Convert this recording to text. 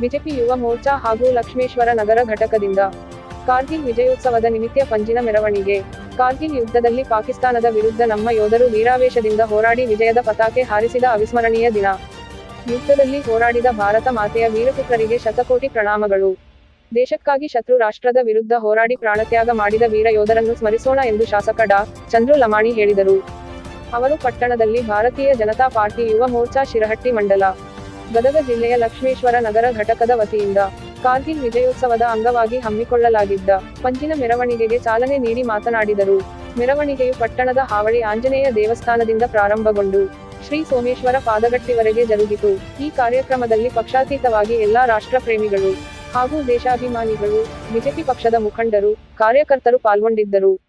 BJP Yuva Morcha ಹಾಗೂ ಲಕ್ಷ್ಮೇಶ್ವರ ನಗರ ಘಟಕದಿಂದ ಕಾರ್ಗಿಲ್ ವಿಜಯೋತ್ಸವದ ನಿಮಿತ್ತ ಪಂಜಿನ ಮೆರವಣಿಗೆ. ಕಾರ್ಗಿಲ್ ಯುದ್ಧದಲ್ಲಿ ಪಾಕಿಸ್ತಾನದ ವಿರುದ್ಧ ನಮ್ಮ ಯೋಧರು ವೀರಾವೇಶದಿಂದ ಹೋರಾಡಿ ವಿಜಯದ ಪತಾಕೆ ಹಾರಿಸಿದ ಅವಿಸ್ಮರಣೀಯ ದಿನ. ಯುದ್ಧದಲ್ಲಿ ಹೋರಾಡಿದ ಭಾರತ ಮಾತೆಯ ವೀರಪುತ್ರರಿಗೆ ಶತಕೋಟಿ ಪ್ರಣಾಮಗಳು. ದೇಶಕ್ಕಾಗಿ ಶತ್ರು ರಾಷ್ಟ್ರದ ವಿರುದ್ಧ ಹೋರಾಡಿ ಪ್ರಾಣತ್ಯಾಗ ಮಾಡಿದ ವೀರ ಯೋಧರನ್ನು ಸ್ಮರಿಸೋಣ ಎಂದು ಶಾಸಕ ಡಾ. ಚಂದ್ರು ಲಮಾಣಿ ಹೇಳಿದರು. ಅವರು ಪಟ್ಟಣದಲ್ಲಿ ಭಾರತೀಯ ಜನತಾ ಪಾರ್ಟಿ ಯುವ ಮೋರ್ಚಾ ಶಿರಹಟ್ಟಿ ಮಂಡಲ, ಗದಗ ಜಿಲ್ಲೆಯ ಲಕ್ಷ್ಮೇಶ್ವರ ನಗರ ಘಟಕದ ವತಿಯಿಂದ ಕಾರ್ಗಿಲ್ ವಿಜಯೋತ್ಸವದ ಅಂಗವಾಗಿ ಹಮ್ಮಿಕೊಳ್ಳಲಾಗಿದ್ದ ಪಂಜಿನ ಮೆರವಣಿಗೆಗೆ ಚಾಲನೆ ನೀಡಿ ಮಾತನಾಡಿದರು. ಮೆರವಣಿಗೆಯು ಪಟ್ಟಣದ ಹಾವಳಿ ಆಂಜನೇಯ ದೇವಸ್ಥಾನದಿಂದ ಪ್ರಾರಂಭಗೊಂಡು ಶ್ರೀ ಸೋಮೇಶ್ವರ ಪಾದಗಟ್ಟಿವರೆಗೆ ಜರುಗಿತು. ಈ ಕಾರ್ಯಕ್ರಮದಲ್ಲಿ ಪಕ್ಷಾತೀತವಾಗಿ ಎಲ್ಲಾ ರಾಷ್ಟ್ರ ಪ್ರೇಮಿಗಳು ಹಾಗೂ ದೇಶಾಭಿಮಾನಿಗಳು, ಬಿಜೆಪಿ ಪಕ್ಷದ ಮುಖಂಡರು, ಕಾರ್ಯಕರ್ತರು ಪಾಲ್ಗೊಂಡಿದ್ದರು.